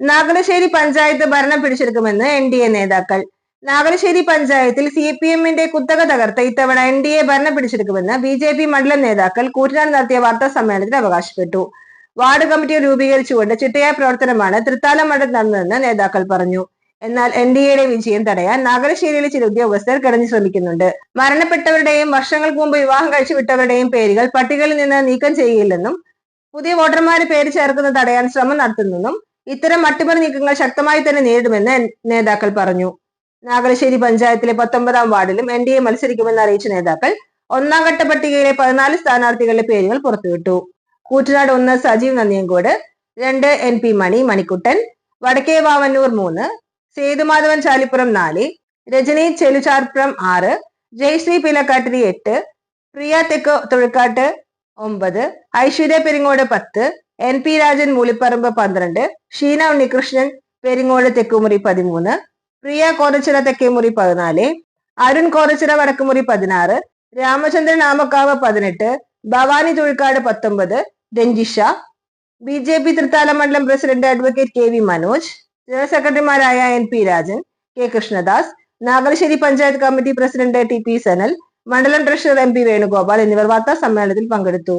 നാഗലശ്ശേരി പഞ്ചായത്ത് ഭരണം പിടിച്ചെടുക്കുമെന്ന് N D A നേതാക്കൾ. നാഗലശ്ശേരി പഞ്ചായത്തിൽ സി പി എമ്മിന്റെ കുത്തക തകർത്ത് ഇത്തവണ എൻ ഡി എ ഭരണം പിടിച്ചെടുക്കുമെന്ന് ബി ജെ പി മണ്ഡലം നേതാക്കൾ കൂറ്റനാട് നടത്തിയ വാർത്താ സമ്മേളനത്തിൽ അവകാശപ്പെട്ടു. വാർഡ് കമ്മിറ്റി രൂപീകരിച്ചുകൊണ്ട് ചിട്ടയായ പ്രവർത്തനമാണ് തൃത്താല മണ്ഡലം നടന്നതെന്ന് നേതാക്കൾ പറഞ്ഞു. എന്നാൽ എൻ ഡി എയുടെ വിജയം തടയാൻ നാഗലശ്ശേരിയിലെ ചില ഉദ്യോഗസ്ഥർ കിടഞ്ഞു ശ്രമിക്കുന്നുണ്ട്. മരണപ്പെട്ടവരുടെയും വർഷങ്ങൾക്ക് മുമ്പ് വിവാഹം കഴിച്ചു വിട്ടവരുടെയും പേരുകൾ പട്ടികയിൽ നിന്ന് നീക്കം ചെയ്യില്ലെന്നും പുതിയ വോട്ടർമാരെ പേര് ചേർക്കുന്നത് തടയാൻ ശ്രമം നടത്തുന്നെന്നും ഇത്തരം അട്ടിമറി നീക്കങ്ങൾ ശക്തമായി തന്നെ നേരിടുമെന്ന് നേതാക്കൾ പറഞ്ഞു. നാഗലശ്ശേരി പഞ്ചായത്തിലെ പത്തൊമ്പതാം വാർഡിലും എൻ ഡി എ മത്സരിക്കുമെന്ന് അറിയിച്ച നേതാക്കൾ ഒന്നാം ഘട്ട പട്ടികയിലെ പതിനാല് സ്ഥാനാർത്ഥികളുടെ പേരുകൾ പുറത്തുവിട്ടു. കൂറ്റനാട് ഒന്ന് സജീവ് നന്ദിയങ്കോട് രണ്ട് എൻ പി മണി മണിക്കുട്ടൻ വടക്കേ വാവന്നൂർ മൂന്ന് സേതുമാധവൻ ചാലിപ്പുറം നാല് രജനി ചെലുചാർപ്പുറം ആറ് ജയശ്രീ പിലക്കാട്ടിരി എട്ട് പ്രിയ തെക്ക് തൊഴിക്കാട്ട് ഒമ്പത് ഐശ്വര്യ പെരിങ്ങോട് പത്ത് എൻ പി രാജൻ മൂലിപ്പറമ്പ് പന്ത്രണ്ട് ഷീന ഉണ്ണികൃഷ്ണൻ പെരിങ്ങോട് തെക്കുമുറി പതിമൂന്ന് പ്രിയ കോരച്ചിറ തെക്കേമുറി പതിനാല് അരുൺ കോരച്ചിറ വടക്കുമുറി പതിനാറ് രാമചന്ദ്രൻ ആമക്കാവ് പതിനെട്ട് ഭവാനി തുഴിക്കാട് പത്തൊമ്പത് Ranjisha B J P Thrithala മണ്ഡലം president advocate K V Manoj general സെക്രട്ടറിമാരായ N P Rajan K Krishnadas Nagalassery panchayat committee president T P Sanal മണ്ഡലം ട്രഷറർ എം പി വേണുഗോപാൽ എന്നിവർ വാർത്താ സമ്മേളനത്തിൽ പങ്കെടുത്തു.